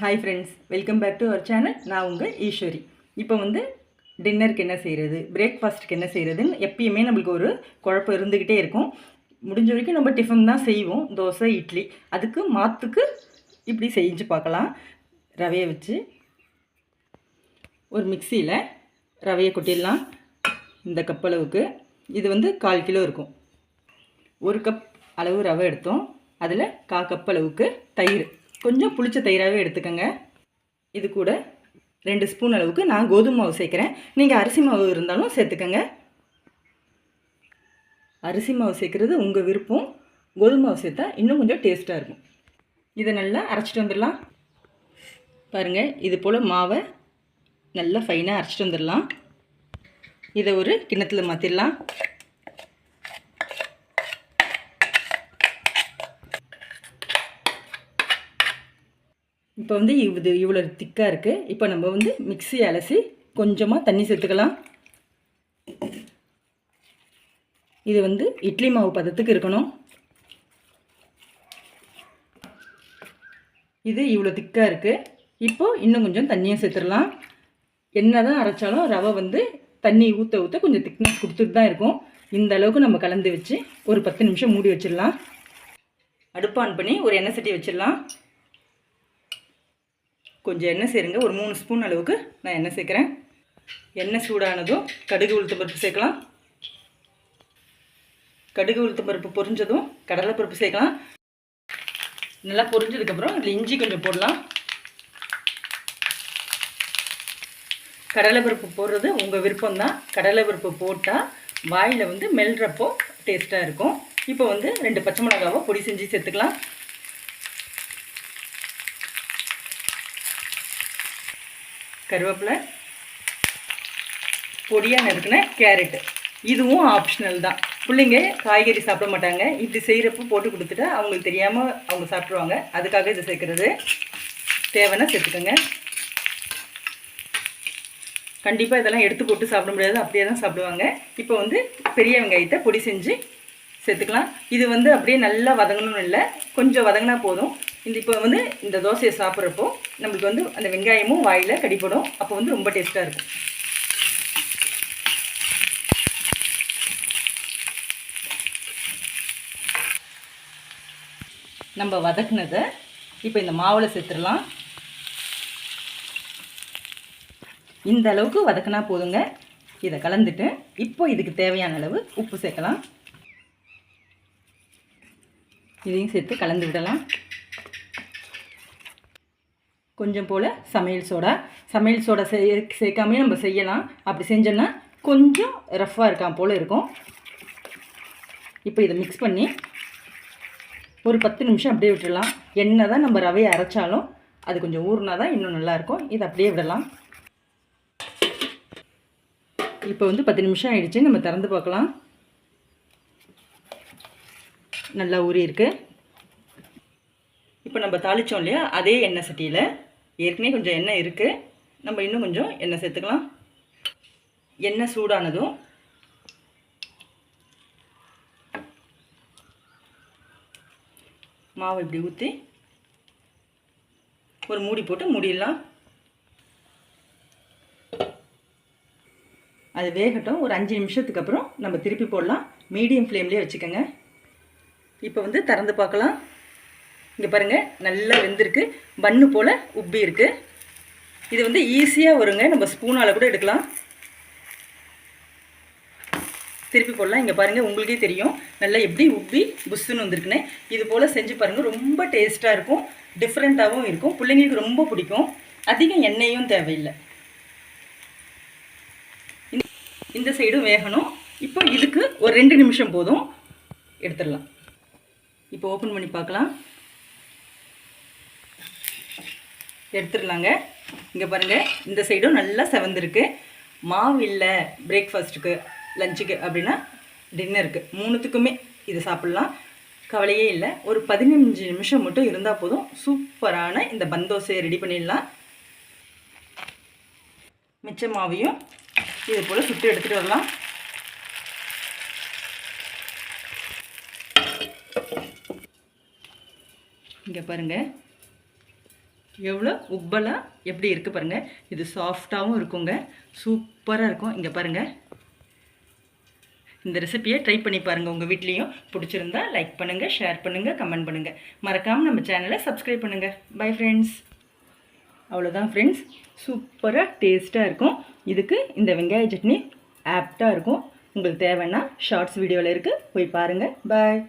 Hi friends welcome back to our channel நான் உங்கள் ஈஸ்வரி. இப்போ வந்து டின்னருக்கு என்ன செய்கிறது பிரேக்ஃபாஸ்ட்டுக்கு என்ன செய்கிறதுன்னு எப்பயுமே நம்மளுக்கு ஒரு குழப்பம் இருந்துக்கிட்டே இருக்கும். முடிஞ்ச வரைக்கும் நம்ம டிஃபன் தான் செய்வோம் தோசை இட்லி. அதுக்கு மாற்றுக்கு இப்படி செஞ்சு பார்க்கலாம். ரவையை வச்சு ஒரு மிக்சியில் ரவையை கொட்டிடலாம். இந்த கப் அளவுக்கு. இது வந்து கால் கிலோ இருக்கும். ஒரு கப் அளவு ரவை எடுத்தோம். அதில் கா கப் அளவுக்கு தயிர். கொஞ்சம் புளிச்ச தயிராகவே எடுத்துக்கோங்க. இது கூட ரெண்டு ஸ்பூன் அளவுக்கு நான் கோதுமை மாவு சேர்க்குறேன். நீங்கள் அரிசி மாவு இருந்தாலும் சேர்த்துக்கோங்க. அரிசி மாவு சேர்க்குறது உங்கள் விருப்பம். கோதுமை மாவு சேர்த்தா இன்னும் கொஞ்சம் டேஸ்ட்டாக இருக்கும். இதை நல்லா அரைச்சிட்டு வந்துடலாம். பாருங்கள் இது போல் மாவை நல்லா ஃபைனாக அரைச்சிட்டு வந்துடலாம். இதை ஒரு கிண்ணத்தில் மாற்றிடலாம் இப்போ வந்து இது இவ்வளோ திக்காக இருக்குது இப்போ நம்ம வந்து மிக்ஸி அலசி கொஞ்சமாக தண்ணி சேர்த்துக்கலாம். இது வந்து இட்லி மாவு பதத்துக்கு இருக்கணும். இது இவ்வளோ திக்காக இருக்குது இப்போது இன்னும் கொஞ்சம் தண்ணியும் சேர்த்துடலாம். என்ன தான் அரைச்சாலும் ரவை வந்து தண்ணி ஊற்ற ஊற்ற கொஞ்சம் திக்னஸ் கொடுத்துட்டு தான் இருக்கும். இந்த அளவுக்கு நம்ம கலந்து வச்சு ஒரு பத்து நிமிஷம் மூடி வச்சிடலாம். அடுப்பு ஆன் பண்ணி ஒரு எண்ணெய் சட்டி வச்சிடலாம். கொஞ்சம் எண்ணெய் சேருங்க. ஒரு மூணு ஸ்பூன் அளவுக்கு நான் எண்ணெய் சேர்க்குறேன். எண்ணெய் சூடானதும் கடுகு உளுத்தம்பருப்பு சேர்க்கலாம். கடுகு உளுத்தம் பருப்பு பொரிஞ்சதும் கடலைப்பருப்பு சேர்க்கலாம். நல்லா பொரிஞ்சதுக்கப்புறம் இதில் இஞ்சி கொஞ்சம் போடலாம். கடலைப்பருப்பு போடுறது உங்கள் விருப்பம் தான் கடலைப்பருப்பு போட்டால் வாயில் வந்து மெல்றப்போ டேஸ்ட்டாக இருக்கும். இப்போ வந்து ரெண்டு பச்சை மிளகாவை பொடி செஞ்சு சேர்த்துக்கலாம். கருவேப்பிலை பொடியாக நறுக்கின கேரட்டு இதுவும் ஆப்ஷனல் தான். பிள்ளைங்க காய்கறி சாப்பிட மாட்டாங்க. இப்படி செய்கிறப்ப போட்டு கொடுத்துட்டா அவங்களுக்கு தெரியாமல் அவங்க சாப்பிட்ருவாங்க அதுக்காக இதை சேர்க்குறது. தேவைன்னா சேர்த்துக்கோங்க. கண்டிப்பாக இதெல்லாம் எடுத்து போட்டு சாப்பிட முடியாது. அப்படியே தான் சாப்பிடுவாங்க. இப்போ வந்து பெரிய வெங்காயத்தை பொடி செஞ்சு சேர்த்துக்கலாம். இது வந்து அப்படியே நல்லா வதங்கணும்னு இல்லை. கொஞ்சம் வதங்கினா போதும். இந்த இப்போ வந்து இந்த தோசையை சாப்பிட்றப்போ நம்மளுக்கு வந்து அந்த வெங்காயமும் வாயில் கடிப்படும் அப்போ வந்து ரொம்ப டேஸ்ட்டாக இருக்கும். நம்ம வதக்குனதை இப்போ இந்த மாவில் சேர்த்துடலாம். இந்த அளவுக்கு வதக்கினா போதுங்க. இதை கலந்துட்டு இப்போ இதுக்கு தேவையான அளவு உப்பு சேர்க்கலாம். இதையும் சேர்த்து கலந்து விடலாம். கொஞ்சம் போல் சமையல் சோடா. சமையல் சோடா செய்ய சேர்க்காமே நம்ம செய்யலாம். அப்படி செஞ்சோன்னா கொஞ்சம் ரஃப்பாக இருக்கான் போல் இருக்கும். இப்போ இதை மிக்ஸ் பண்ணி ஒரு பத்து நிமிஷம் அப்படியே விட்டுடலாம். என்ன தான் நம்ம ரவையை அரைச்சாலும் அது கொஞ்சம் ஊறினா தான் இன்னும் நல்லாயிருக்கும் இதை அப்படியே விடலாம். இப்போ வந்து பத்து நிமிஷம் ஆகிடுச்சு நம்ம திறந்து பார்க்கலாம். நல்லா ஊறி இருக்குது இப்போ நம்ம தாளித்தோம் இல்லையா? அதே எண்ணெய் சட்டியில் ஏற்கனவே கொஞ்சம் எண்ணெய் இருக்குது நம்ம இன்னும் கொஞ்சம் எண்ணெய் சேர்த்துக்கலாம். எண்ணெய் சூடானதும் மாவு இப்படி ஊற்றி ஒரு மூடி போட்டு மூடிடலாம். அது வேகட்டும். ஒரு அஞ்சு நிமிஷத்துக்கு அப்புறம் நம்ம திருப்பி போடலாம். மீடியம் ஃப்ளேம்லேயே வச்சுக்கோங்க. இப்போ வந்து திறந்து பார்க்கலாம். இங்கே பாருங்கள் நல்லா வெந்திருக்கு. பன்னு போல் உப்பி இருக்குது இது வந்து ஈஸியாக வருங்க. நம்ம ஸ்பூனால் கூட எடுக்கலாம். திருப்பி போடலாம். இங்கே பாருங்கள் உங்களுக்கே தெரியும். நல்லா எப்படி உப்பி புஷ்ஷுன்னு வந்திருக்குன்னு. இது போல் செஞ்சு பாருங்கள் ரொம்ப டேஸ்ட்டாக இருக்கும். டிஃப்ரெண்ட்டாகவும் இருக்கும். பிள்ளைங்களுக்கு ரொம்ப பிடிக்கும். அதிகம் எண்ணெயும் தேவையில்லை. இந்த சைடும் வேகணும். இப்போ இதுக்கு ஒரு ரெண்டு நிமிஷம் போதும். எடுத்துடலாம். இப்போ ஓப்பன் பண்ணி பார்க்கலாம். எடுத்துடலாங்க. இங்கே பாருங்கள் இந்த சைடும் நல்லா செவந்திருக்கு. மாவு இல்லை பிரேக்ஃபாஸ்ட்டுக்கு லஞ்சுக்கு அப்படின்னா டின்னருக்கு மூணுத்துக்குமே இது சாப்பிட்லாம். கவலையே இல்லை. ஒரு பதினஞ்சு நிமிஷம் மட்டும் இருந்தால் போதும். சூப்பரான இந்த பந்தோசையை ரெடி பண்ணிடலாம். மிச்ச மாவையும் இது போல் சுட்டு எடுத்துகிட்டு வரலாம். இங்கே பாருங்கள் எவ்வளோ உப்பெல்லாம் எப்படி இருக்குது பாருங்கள் இது சாஃப்டாகவும் இருக்குங்க. சூப்பராக இருக்கும். இங்கே பாருங்கள் இந்த ரெசிபியை ட்ரை பண்ணி பாருங்கள் உங்கள் வீட்லேயும். பிடிச்சிருந்தா லைக் பண்ணுங்கள் ஷேர் பண்ணுங்கள் கமெண்ட் பண்ணுங்கள் மறக்காமல் நம்ம சேனலை சப்ஸ்கிரைப் பண்ணுங்கள் பை ஃப்ரெண்ட்ஸ் அவ்வளோதான் ஃப்ரெண்ட்ஸ் சூப்பராக டேஸ்ட்டாக இருக்கும். இதுக்கு இந்த வெங்காய சட்னி ஆப்டாக இருக்கும். உங்களுக்கு தேவைன்னா ஷார்ட்ஸ் வீடியோவில் இருக்குது போய் பாருங்கள் பாய்